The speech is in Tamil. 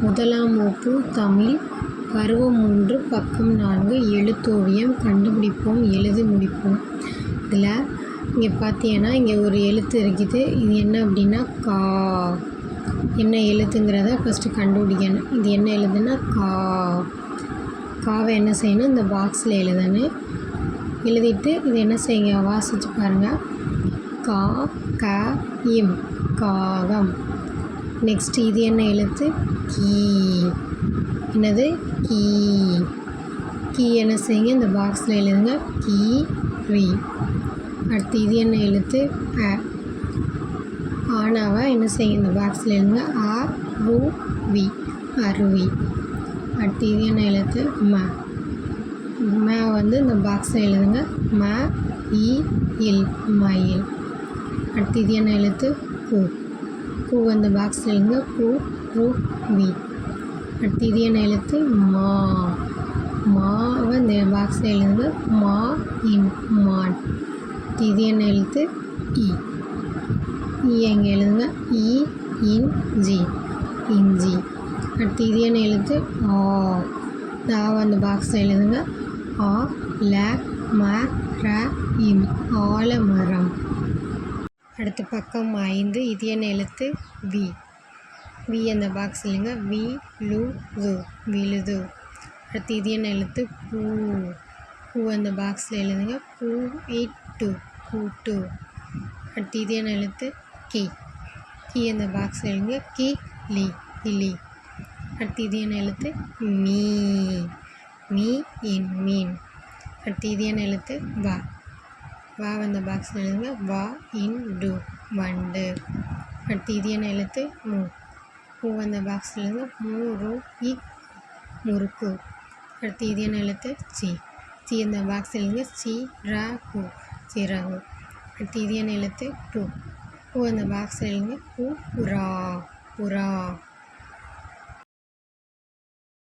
முதலாம் வகுப்பு தமிழ் பருவம் மூன்று பக்கம் நான்கு எழுத்தோவியம் கண்டுபிடிப்போம் எழுதி முடிப்போம். இதில் இங்கே பார்த்தீங்கன்னா இங்கே ஒரு எழுத்து இருக்குது. இது என்ன அப்படின்னா கா. என்ன எழுத்துங்கிறத ஃபஸ்ட்டு கண்டுபிடிக்கணும். இது என்ன எழுதுன்னா கா. காவை என்ன செய்யணும்? இந்த பாக்ஸில் எழுதணும். எழுதிட்டு இது என்ன செய்யுங்க? வாசித்து பாருங்கள் கா க இம் காகம். நெக்ஸ்ட் இது என்ன எழுத்து? கீ. என்னது? கீ. கீ என்ன செய்யுங்க? இந்த பாக்ஸில் எழுதுங்க. கீ ரி. அடுத்து இது என்ன எழுத்து? அ. ஆனாவை? என்ன செய்யுங்க? இந்த பாக்ஸில் எழுதுங்க. ஆ ரு வி. அருவி. அடுத்து இது என்ன எழுத்து? ம. ம வந்து இந்த பாக்ஸில் எழுதுங்க. ம இ இல் மயில். அடுத்து இது என்ன எழுத்து? கூ கு அந்த பாக்ஸில் எழுதுங்க பூ ரூ வி. அடுத்து இது என்ன எழுத்து? மா. மாவை இந்த பாக்ஸில் எழுதுங்க மா இன் மான். அடுத்து இது என்ன எழுத்து? இ இ எங்கே எழுதுங்க இ இன் ஜி. இஞ்சி அடுத்து இது என்ன எழுத்து? ஆ. இந்த அந்த பாக்ஸில் எழுதுங்க ஆ ல ம ர இம் ஆலமரம் அடுத்த பக்கம் ஐந்து இது என்ன எழுத்து? வி வி அந்த பாக்ஸ் இல்லைங்க. வி. லு து. விழுது அடுத்து இது என்ன எழுத்து? பூ. பூ அந்த பாக்ஸில் எழுதுங்க. பூ இட்டு கூட்டு அடுத்து இது என்ன எழுத்து? கி. கி அந்த பாக்ஸில் எழுதுங்க. கி லி கிளி அடுத்து இது என்ன எழுத்து? மீ. மீ இன் மீன். அடுத்து இது என்ன எழுத்து? வா. வா வந்த பாக்ஸில் எழுதுங்க வா இன் டு வண்டு. அடுத்து இது என்ன எழுத்து? மூ. பூ வந்த பாக்ஸில் எழுதுங்க மூ ரூ இ முறுக்கு. அடுத்து இது என்ன எழுத்து? சி. சி இந்த பாக்ஸில் எழுதுங்க சி ரா கு சிறகு. அடுத்து இது என்ன எழுத்து? டூ. பூ அந்த பாக்ஸில் எழுதுங்க பூ புறா புறா